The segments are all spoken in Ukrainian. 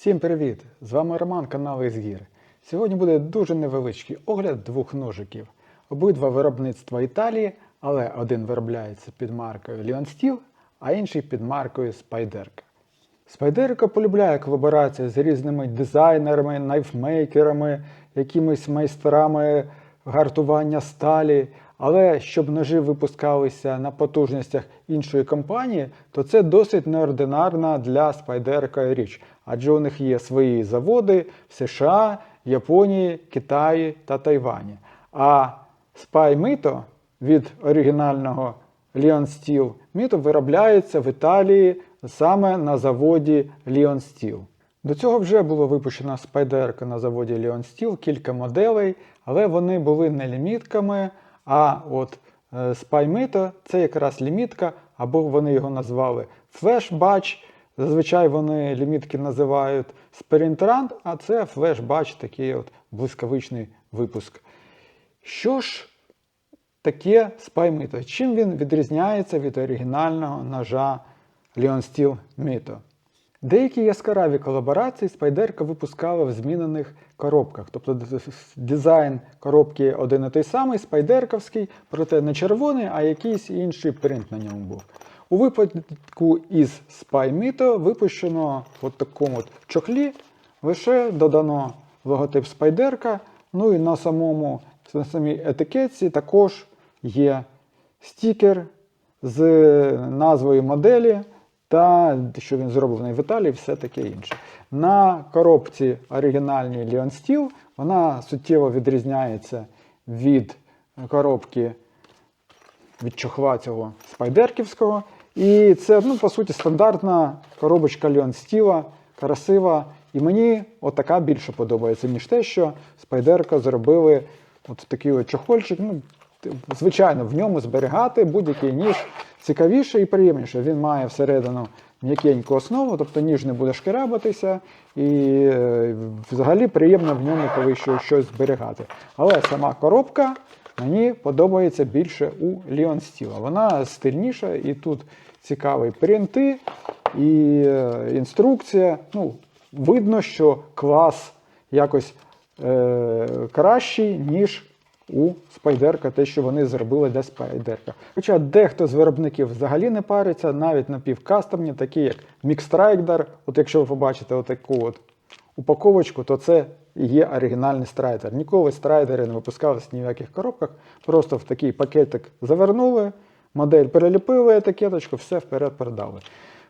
Всім привіт! З вами Роман, канал Ізгір. Сьогодні буде дуже невеличкий огляд двох ножиків. Обидва виробництва Італії, але один виробляється під маркою Leon Steel, а інший під маркою Спайдерка. Спайдерка полюбляє колаборації з різними дизайнерами, найфмейкерами, якимись майстрами гартування сталі. Але щоб ножі випускалися на потужностях іншої компанії, то це досить неординарна для спайдерка річ. Адже у них є свої заводи в США, Японії, Китаї та Тайвані. А Mito від оригінального Leon Steel Mito виробляється в Італії саме на заводі Leon Steel. До цього вже було випущено спайдерка на заводі Leon Steel, кілька моделей, але вони були не лімітками. А от е, Spy – це якраз лімітка, або вони його назвали FlashBatch. Зазвичай вони лімітки називають Sprint а це FlashBatch, такий от блискавичний випуск. Що ж таке Spy Чим він відрізняється від оригінального ножа Leon Steel Mito? Деякі яскраві колаборації спайдерка випускала в змінених коробках. Тобто дизайн коробки один і той самий, спайдерковський, проте не червоний, а якийсь інший принт на ньому був. У випадку із Spy Mito випущено в такому от чохлі, лише додано логотип спайдерка. Ну і на самому на самій етикетці також є стікер з назвою моделі та що він зроблений в Італії, все таке інше. На коробці оригінальній Leon Steel вона суттєво відрізняється від коробки від чохла цього спайдерківського. І це, ну, по суті, стандартна коробочка Leon Steel, красива. І мені отака більше подобається, ніж те, що спайдерка зробили от такий от чохольчик. Ну, звичайно, в ньому зберігати будь-який ніж цікавіше і приємніше. Він має всередину м'якеньку основу, тобто ніж не буде шкерябатися, і е, взагалі приємно в ньому коли що- щось зберігати. Але сама коробка мені подобається більше у Leon Steel. Вона стильніша, і тут цікаві принти, і е, інструкція. Ну, видно, що клас якось е, кращий, ніж у спайдерка, те, що вони зробили для спайдерка. Хоча дехто з виробників взагалі не париться, навіть напівкастомні, такі як Mixtrider, от якщо ви побачите отаку от упаковочку, то це є оригінальний страйдер. Ніколи страйдери не випускалися ні в яких коробках, просто в такий пакетик завернули, модель переліпили етикеточку, все вперед передали.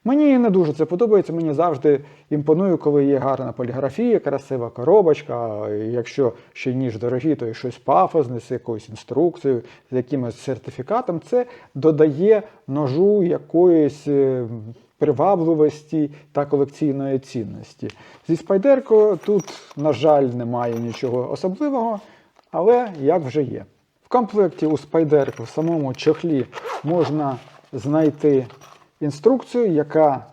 Мені не дуже це подобається. Мені завжди імпонує, коли є гарна поліграфія, красива коробочка. Якщо ще ніж дорогий, то і щось пафосне з якоюсь інструкцією, з якимось сертифікатом. Це додає ножу якоїсь е, привабливості та колекційної цінності. Зі спайдеркою тут, на жаль, немає нічого особливого, але як вже є. В комплекті у спайдерку в самому чохлі можна знайти інструкцію, яка,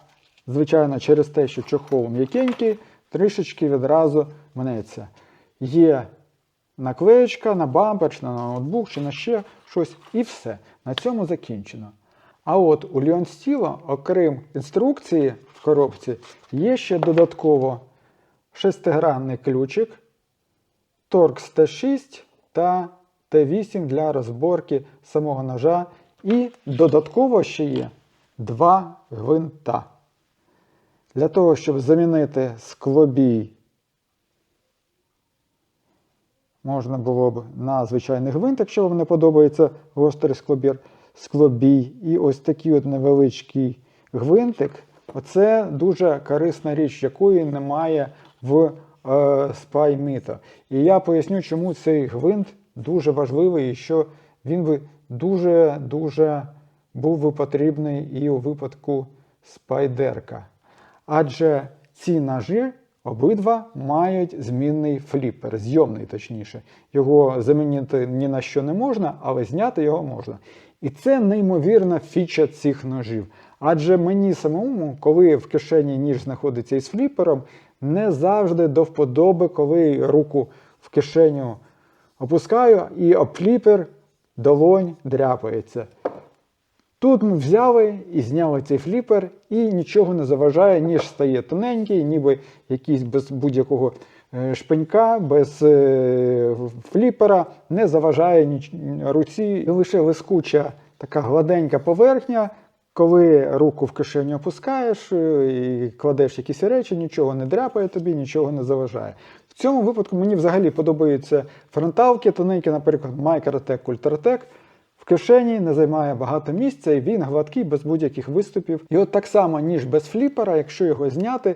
звичайно, через те, що чохол м'якенький, трішечки відразу мнеться. Є наклеєчка на бампер, чи на ноутбук, чи на ще щось, і все. На цьому закінчено. А от у Leon Steel, окрім інструкції в коробці, є ще додатково шестигранний ключик, Torx T6 та T8 для розборки самого ножа. І додатково ще є два гвинта. Для того, щоб замінити склобій, можна було б на звичайний гвинт, якщо вам не подобається гострий склобір, склобій. І ось такий от невеличкий гвинтик. Оце дуже корисна річ, якої немає в е, Spy І я поясню, чому цей гвинт дуже важливий і що він би дуже-дуже був би потрібний і у випадку спайдерка. Адже ці ножі обидва мають змінний фліпер, зйомний точніше. Його замінити ні на що не можна, але зняти його можна. І це неймовірна фіча цих ножів. Адже мені самому, коли в кишені ніж знаходиться із фліпером, не завжди до вподоби, коли руку в кишеню опускаю і об фліпер долонь дряпається. Тут ми взяли і зняли цей фліпер, і нічого не заважає, ніж стає тоненький, ніби якийсь без будь-якого е, шпенька, без е, фліпера, не заважає руці. Лише лискуча така гладенька поверхня. Коли руку в кишеню опускаєш е, і кладеш якісь речі, нічого не дряпає тобі, нічого не заважає. В цьому випадку мені взагалі подобаються фронталки тоненькі, наприклад, Microtech Ultratech. Кишені не займає багато місця, і він гладкий без будь-яких виступів. І от так само, ніж без фліпера, якщо його зняти,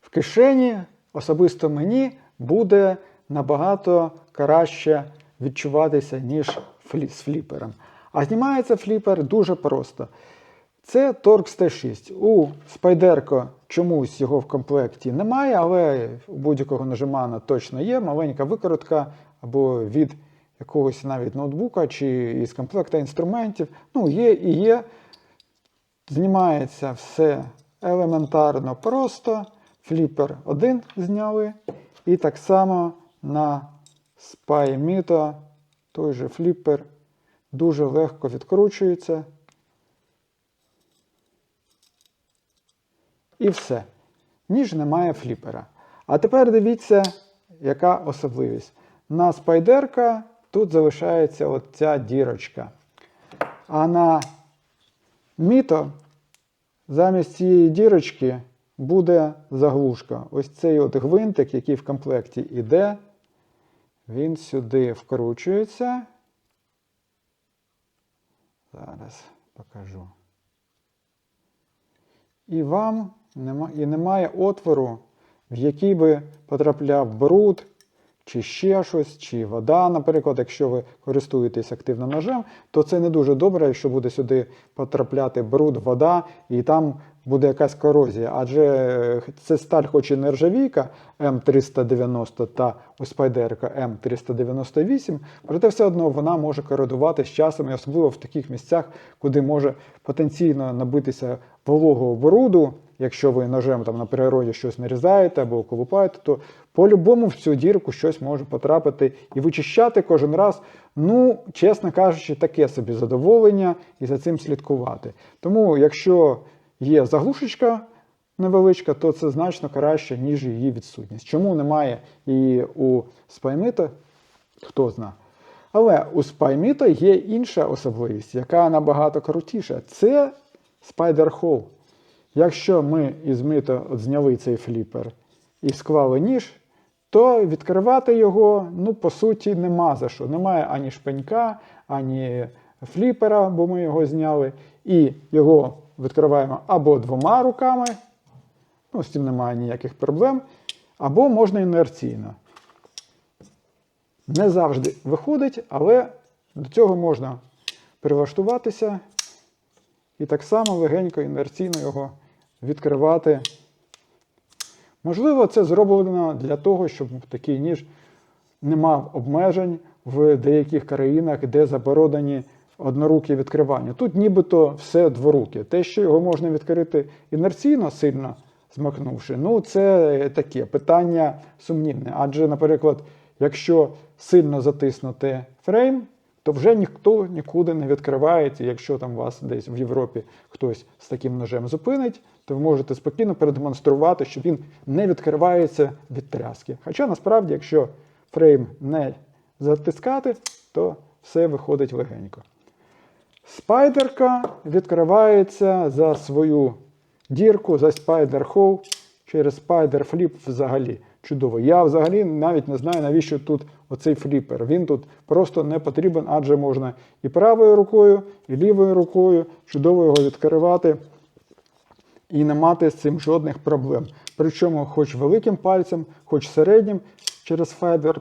в кишені особисто мені буде набагато краще відчуватися, ніж флі- з фліпером. А знімається фліпер дуже просто. Це Torx T6. У Спайдерко чомусь його в комплекті немає, але у будь-якого нажимана точно є. Маленька викрутка або від якогось навіть ноутбука чи із комплекта інструментів. Ну, є і є. Знімається все елементарно просто. Фліпер 1 зняли. І так само на Spy Mito той же фліпер дуже легко відкручується. І все. Ніж немає фліпера. А тепер дивіться, яка особливість. На спайдерка тут залишається от ця дірочка. А на міто замість цієї дірочки буде заглушка. Ось цей от гвинтик, який в комплекті йде, він сюди вкручується. Зараз покажу. І вам нема, і немає отвору, в який би потрапляв бруд, чи ще щось, чи вода, наприклад, якщо ви користуєтесь активно ножем, то це не дуже добре, якщо буде сюди потрапляти бруд, вода, і там буде якась корозія. Адже е, це сталь, хоч і нержавійка М390 та у спайдерка М398, проте все одно вона може кородувати з часом, і особливо в таких місцях, куди може потенційно набитися вологого бруду, якщо ви ножем там на природі щось нарізаєте або колупаєте, то по-любому в цю дірку щось може потрапити і вичищати кожен раз. Ну, чесно кажучи, таке собі задоволення і за цим слідкувати. Тому, якщо є заглушечка невеличка, то це значно краще, ніж її відсутність. Чому немає і у спаймита, хто зна. Але у спайміта є інша особливість, яка набагато крутіша. Це Hole. Якщо ми із мито зняли цей фліпер і склали ніж, то відкривати його, ну, по суті, нема за що. Немає ані шпенька, ані фліпера, бо ми його зняли. І його відкриваємо або двома руками, ну, з цим немає ніяких проблем, або можна інерційно. Не завжди виходить, але до цього можна прилаштуватися і так само легенько інерційно його відкривати. Можливо, це зроблено для того, щоб такий ніж не мав обмежень в деяких країнах, де заборонені однорукі відкривання. Тут нібито все дворуке. Те, що його можна відкрити інерційно сильно змахнувши, ну це таке питання сумнівне. Адже, наприклад, якщо сильно затиснути фрейм, то вже ніхто нікуди не відкривається. Якщо там вас десь в Європі хтось з таким ножем зупинить, то ви можете спокійно продемонструвати, що він не відкривається від тряски. Хоча насправді, якщо фрейм не затискати, то все виходить легенько. Спайдерка відкривається за свою дірку, за Hole через Flip взагалі. Чудово. Я взагалі навіть не знаю, навіщо тут оцей фліпер. Він тут просто не потрібен, адже можна і правою рукою, і лівою рукою чудово його відкривати і не мати з цим жодних проблем. Причому, хоч великим пальцем, хоч середнім, через Fiber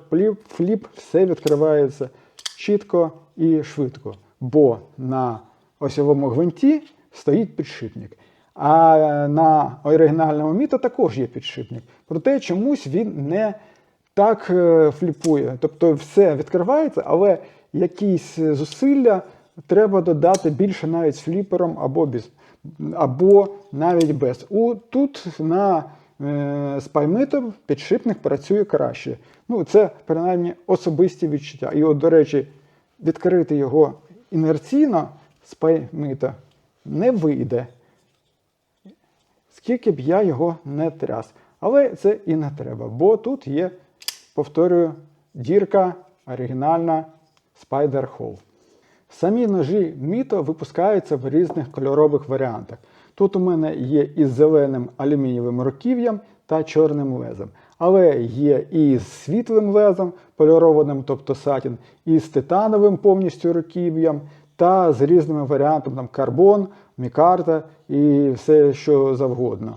Flip, все відкривається чітко і швидко. Бо на осьовому гвинті стоїть підшипник. А на оригінальному міто також є підшипник. Проте чомусь він не так е, фліпує. Тобто все відкривається, але якісь зусилля треба додати більше навіть фліпером або без, або навіть без. У, тут на е, спаймитом підшипник працює краще. Ну, Це принаймні особисті відчуття. І от, до речі, відкрити його інерційно спаймита не вийде. Скільки б я його не тряс. Але це і не треба, бо тут є, повторюю, дірка оригінальна Spider Hole. Самі ножі Міто випускаються в різних кольорових варіантах. Тут у мене є із зеленим алюмінієвим руків'ям та чорним лезом. Але є і з світлим лезом, полірованим, тобто сатін, і з титановим повністю руків'ям, та з різними варіантами там карбон, мікарта і все що завгодно.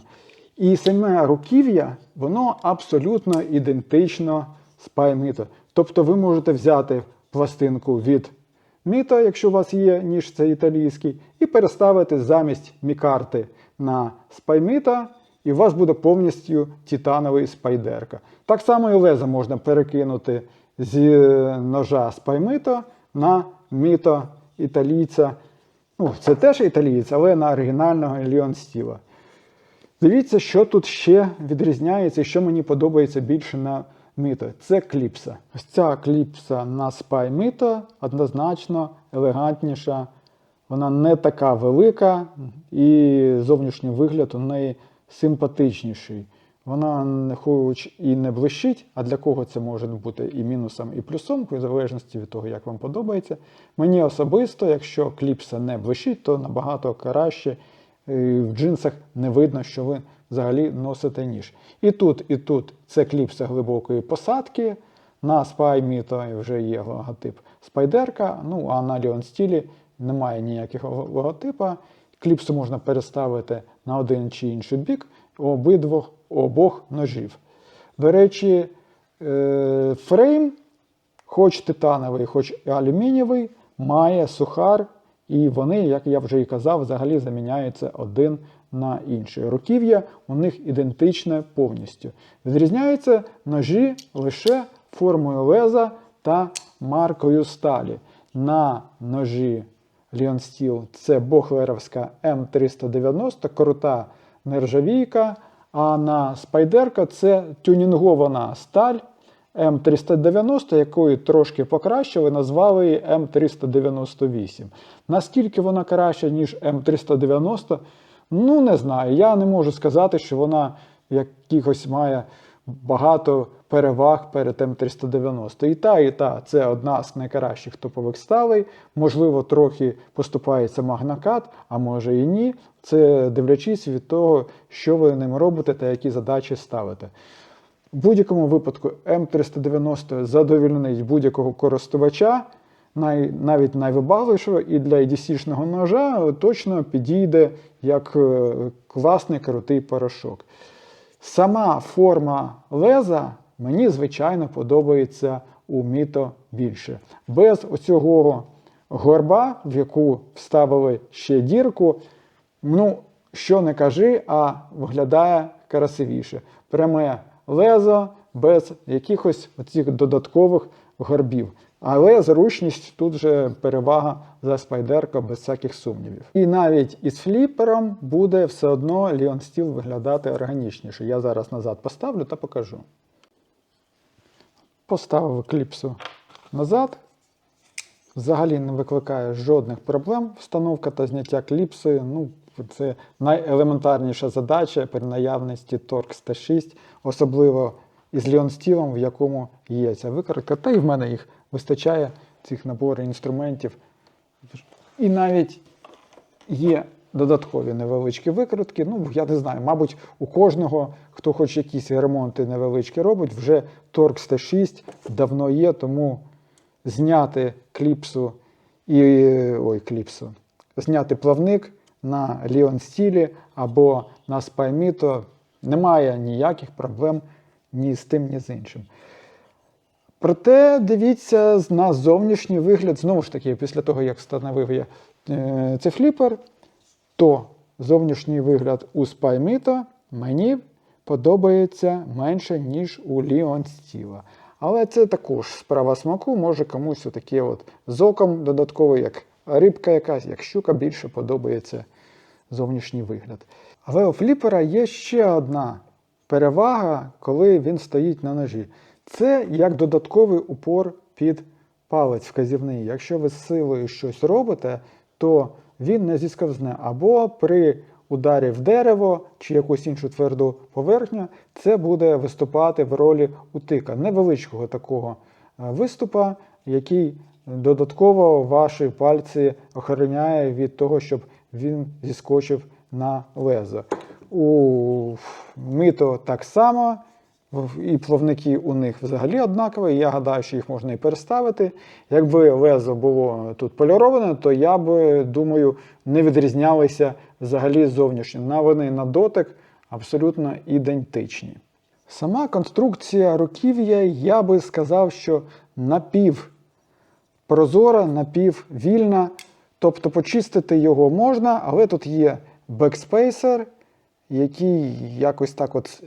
І саме руків'я, воно абсолютно ідентично Spy Mito. Тобто ви можете взяти пластинку від Міто, якщо у вас є ніж це італійський, і переставити замість мікарти на спайміта, і у вас буде повністю титановий спайдерка. Так само і лезо можна перекинути з ножа спаймито на міто італійця. Ну, це теж італієць, але на оригінального Ліон Стіла. Дивіться, що тут ще відрізняється і що мені подобається більше на мито. Це кліпса. Ось ця кліпса на Spy Mito однозначно елегантніша. Вона не така велика, і зовнішній вигляд у неї симпатичніший. Вона хоч і не блищить, а для кого це може бути і мінусом, і плюсом, в залежності від того, як вам подобається. Мені особисто, якщо кліпса не блищить, то набагато краще е, в джинсах не видно, що ви взагалі носите ніж. І тут, і тут це кліпса глибокої посадки. На Spy Mito вже є логотип спайдерка, ну а на Leon стілі немає ніякого логотипа. Кліпсу можна переставити на один чи інший бік обидвох обох ножів. До речі, е, фрейм, хоч титановий, хоч алюмінієвий, має сухар, і вони, як я вже і казав, взагалі заміняються один на інший. Руків'я у них ідентичне повністю. Відрізняються ножі лише формою леза та маркою сталі. На ножі Leon Steel це Бохлеровська М390, крута нержавійка, а на спайдерка це тюнінгована сталь М390, якою трошки покращили, назвали її М398. Наскільки вона краща, ніж М390, ну не знаю. Я не можу сказати, що вона якихось має багато переваг перед М390. І та, і та це одна з найкращих топових сталей. Можливо, трохи поступається магнакат, а може і ні. Це дивлячись від того, що ви ним робите та які задачі ставите. В будь-якому випадку М390 задовільнить будь-якого користувача, най, навіть найвибагливішого, і для EDC-шного ножа точно підійде як е, класний крутий порошок. Сама форма леза мені, звичайно, подобається у міто більше. Без оцього горба, в яку вставили ще дірку, ну, що не кажи, а виглядає красивіше. Пряме лезо без якихось оцих додаткових горбів. Але зручність тут же перевага за спайдерко без всяких сумнівів. І навіть із фліпером буде все одно Leon Steel виглядати органічніше. Я зараз назад поставлю та покажу. Поставив кліпсу назад. Взагалі не викликає жодних проблем. Встановка та зняття кліпси. Ну, це найелементарніша задача при наявності Torx T6, особливо із Leon Steel, в якому є ця викритка. Та й в мене їх вистачає, цих наборів інструментів. І навіть є додаткові невеличкі викритки. Ну, я не знаю, мабуть, у кожного, хто хоч якісь ремонти невеличкі робить, вже Torx T6 давно є, тому зняти кліпсу і ой, кліпсу, зняти плавник на Leon стілі або на Spymito немає ніяких проблем ні з тим, ні з іншим. Проте дивіться на зовнішній вигляд, знову ж таки, після того, як встановив я е, цей фліпер, то зовнішній вигляд у Spymito мені подобається менше, ніж у Leon Steel. Але це також справа смаку, може комусь таке от з оком додатково, як рибка якась, як щука більше подобається зовнішній вигляд. Але у фліпера є ще одна перевага, коли він стоїть на ножі. Це як додатковий упор під палець вказівний. Якщо ви з силою щось робите, то він не зісковзне. Або при ударі в дерево чи якусь іншу тверду поверхню, це буде виступати в ролі утика, невеличкого такого е, виступа, який додатково ваші пальці охороняє від того, щоб він зіскочив на лезо. У мито так само, і плавники у них взагалі однакові. Я гадаю, що їх можна і переставити. Якби лезо було тут поліроване, то я б, думаю, не відрізнялися взагалі зовнішньо. На вони на дотик абсолютно ідентичні. Сама конструкція руків'я, я би сказав, що напів прозора, напіввільна. Тобто почистити його можна, але тут є бекспейсер, який якось так от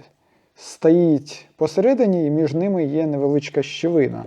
стоїть посередині, і між ними є невеличка щілина.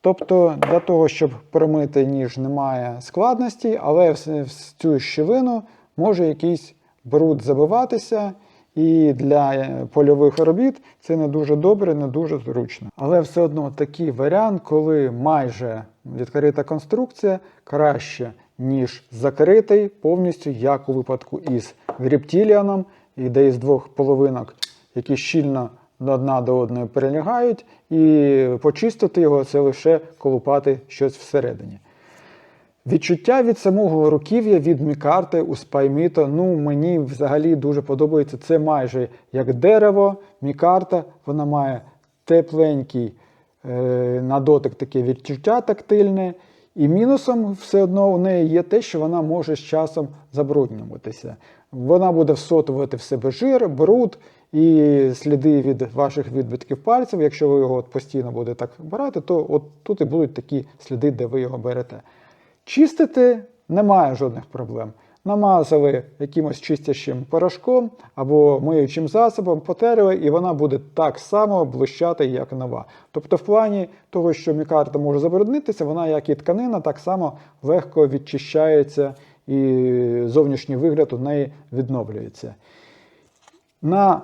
Тобто для того, щоб промити ніж, немає складності, але в цю щілину може якийсь бруд забиватися, і для е, польових робіт це не дуже добре, не дуже зручно. Але все одно такий варіант, коли майже відкрита конструкція, краще, ніж закритий повністю, як у випадку із гріптіліаном, де із двох половинок, які щільно одна до одної перелягають, і почистити його це лише колупати щось всередині. Відчуття від самого руків'я від мікарти у спайміто, ну мені взагалі дуже подобається. Це майже як дерево, мікарта, вона має тепленький е, на дотик таке відчуття тактильне. І мінусом все одно у неї є те, що вона може з часом забруднюватися. Вона буде всотувати в себе жир, бруд і сліди від ваших відбитків пальців. Якщо ви його постійно будете так брати, то от тут і будуть такі сліди, де ви його берете. Чистити немає жодних проблем. Намазали якимось чистящим порошком або миючим засобом, потерли, і вона буде так само блищати, як нова. Тобто, в плані того, що мікарта може забруднитися, вона, як і тканина, так само легко відчищається і зовнішній вигляд у неї відновлюється. На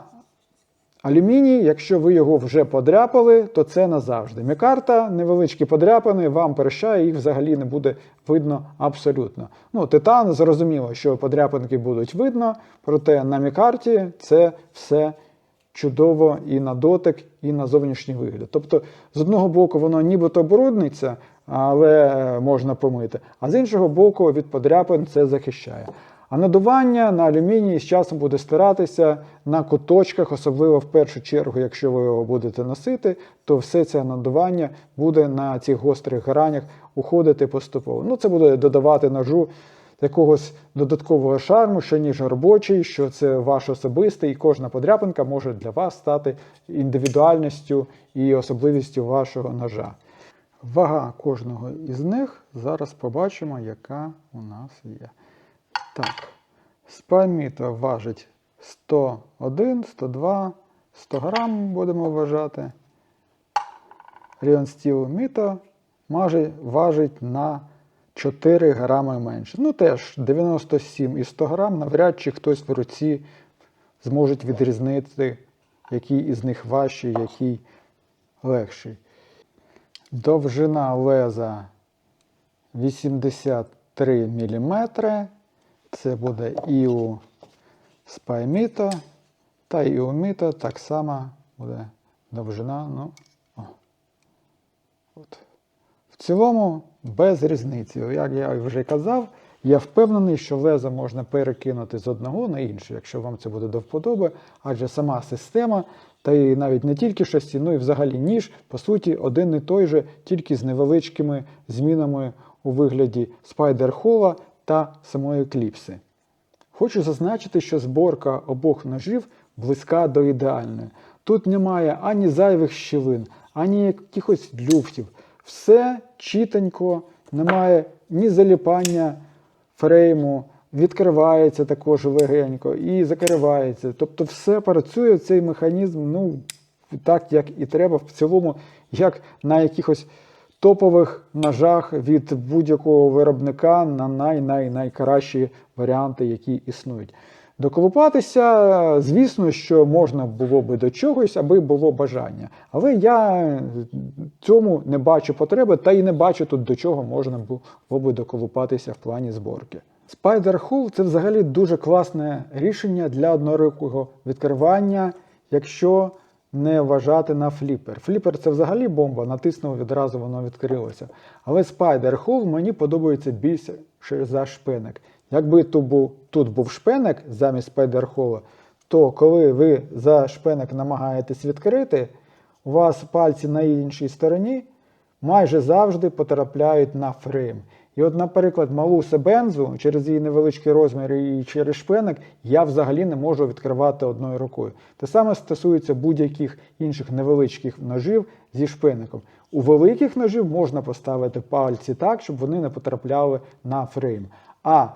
Алюміній, якщо ви його вже подряпали, то це назавжди. Мікарта, невеличкі подряпини, вам перещає, їх взагалі не буде видно абсолютно. Ну, Титан, зрозуміло, що подряпинки будуть видно, проте на мікарті це все чудово і на дотик, і на зовнішній вигляд. Тобто, з одного боку, воно нібито брудниться, але можна помити, а з іншого боку, від подряпин це захищає. А надування на алюмінії з часом буде стиратися на куточках, особливо в першу чергу, якщо ви його будете носити, то все це надування буде на цих гострих гранях уходити поступово. Ну, це буде додавати ножу якогось додаткового шарму, що ніж робочий, що це ваш особистий, і кожна подряпинка може для вас стати індивідуальністю і особливістю вашого ножа. Вага кожного із них зараз побачимо, яка у нас є. Так, спайміто важить 101, 102, 100 грам будемо вважати. Ріон Стіл Міто маже- важить на 4 грами менше. Ну теж 97 і 100 грам, навряд чи хтось в руці зможе відрізнити, який із них важчий, який легший. Довжина леза 83 мм. Це буде і у спайміто, та і у міто так само буде довжина. Ну, о. От. В цілому без різниці. Як я вже казав, я впевнений, що лезо можна перекинути з одного на інше, якщо вам це буде до вподоби, адже сама система, та і навіть не тільки шасі, ну і взагалі ніж, по суті, один і той же, тільки з невеличкими змінами у вигляді спайдер-хола та самої кліпси. Хочу зазначити, що зборка обох ножів близька до ідеальної. Тут немає ані зайвих щілин, ані якихось люфтів. Все чітенько, немає ні заліпання фрейму, відкривається також легенько і закривається. Тобто все працює цей механізм, ну, так, як і треба, в цілому, як на якихось топових ножах від будь-якого виробника на най-най-найкращі варіанти, які існують. Доколупатися, звісно, що можна було би до чогось, аби було бажання. Але я цьому не бачу потреби, та й не бачу тут до чого можна було би доколупатися в плані зборки. Spider Hull це взагалі дуже класне рішення для однорукого відкривання, якщо не вважати на фліпер. Фліпер це взагалі бомба, натиснув відразу воно відкрилося. Але Spider Hull мені подобається більше за шпиник. Якби тут був, тут був шпиник замість Spider то коли ви за шпиник намагаєтесь відкрити, у вас пальці на іншій стороні майже завжди потрапляють на фрейм. І от, наприклад, малу себензу через її невеличкі розміри і через шпиник я взагалі не можу відкривати одною рукою. Те саме стосується будь-яких інших невеличких ножів зі шпиником. У великих ножів можна поставити пальці так, щоб вони не потрапляли на фрейм. А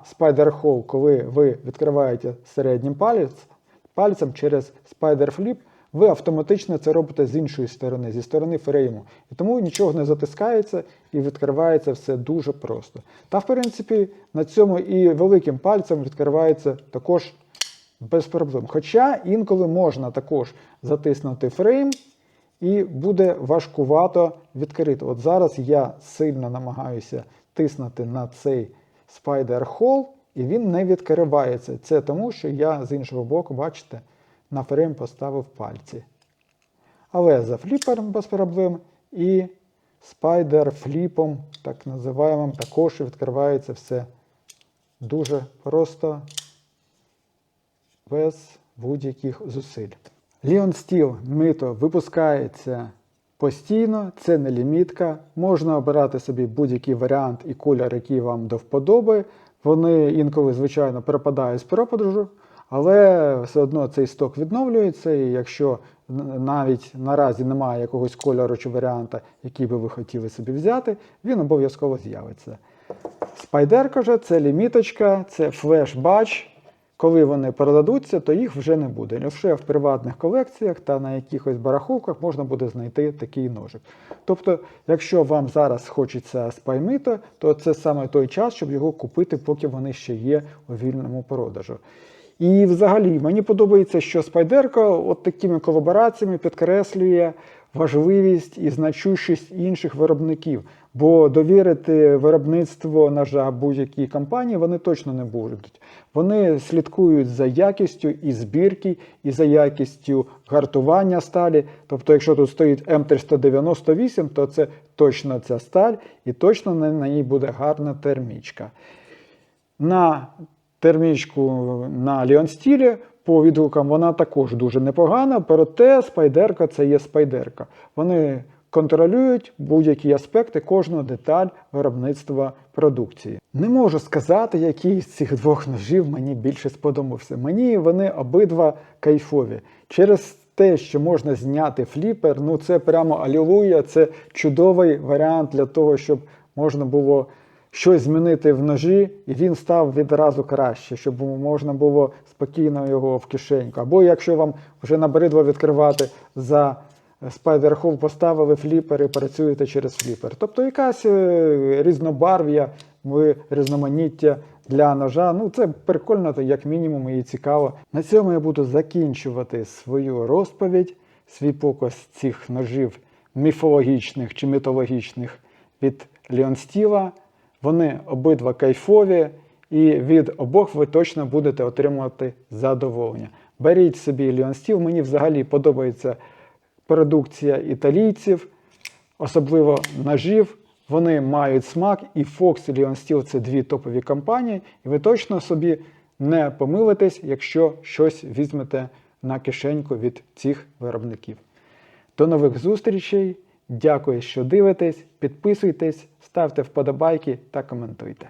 Hole, коли ви відкриваєте середнім палець, пальцем через Spider Flip, ви автоматично це робите з іншої сторони, зі сторони фрейму. І тому нічого не затискається і відкривається все дуже просто. Та, в принципі, на цьому і великим пальцем відкривається також без проблем. Хоча інколи можна також затиснути фрейм, і буде важкувато відкрити. От зараз я сильно намагаюся тиснути на цей Spider Hole, і він не відкривається. Це тому, що я з іншого боку, бачите, на фрейм поставив пальці. Але за фліпером без проблем і спайдер фліпом, так називаємо, також відкривається все дуже просто, без будь-яких зусиль. Leon Steel мито випускається постійно, це не лімітка. Можна обирати собі будь-який варіант і кольор, який вам до вподоби. Вони інколи, звичайно, перепадають з продажу, але все одно цей сток відновлюється, і якщо навіть наразі немає якогось кольору чи варіанта, який би ви хотіли собі взяти, він обов'язково з'явиться. Спайдерка же це ліміточка, це флеш-бач. Коли вони продадуться, то їх вже не буде. Лише в приватних колекціях та на якихось бараховках можна буде знайти такий ножик. Тобто, якщо вам зараз хочеться спаймита, то це саме той час, щоб його купити, поки вони ще є у вільному продажу. І взагалі мені подобається, що спайдерка от такими колабораціями підкреслює важливість і значущість інших виробників. Бо довірити виробництво ножа будь-якій компанії вони точно не будуть. Вони слідкують за якістю і збірки, і за якістю гартування сталі. Тобто, якщо тут стоїть М398, то це точно ця сталь, і точно на ній буде гарна термічка. На термічку на Ліонстілі по відгукам вона також дуже непогана, проте спайдерка це є спайдерка. Вони контролюють будь-які аспекти кожну деталь виробництва продукції. Не можу сказати, який з цих двох ножів мені більше сподобався. Мені вони обидва кайфові. Через те, що можна зняти фліпер, ну це прямо алілуя, це чудовий варіант для того, щоб можна було щось змінити в ножі, і він став відразу краще, щоб можна було спокійно його в кишеньку. Або якщо вам вже набридло відкривати за Hole, поставили фліпер і працюєте через фліпер. Тобто якась е, різнобарв'я, різноманіття для ножа. Ну це прикольно, то як мінімум і цікаво. На цьому я буду закінчувати свою розповідь, свій показ цих ножів міфологічних чи мітологічних від Леонстіла. Вони обидва кайфові, і від обох ви точно будете отримувати задоволення. Беріть собі Leon Steel, мені взагалі подобається продукція італійців, особливо ножів. Вони мають смак, і Fox і Leon Steel це дві топові компанії, і ви точно собі не помилитесь, якщо щось візьмете на кишеньку від цих виробників. До нових зустрічей! Дякую, що дивитесь, підписуйтесь, ставте вподобайки та коментуйте.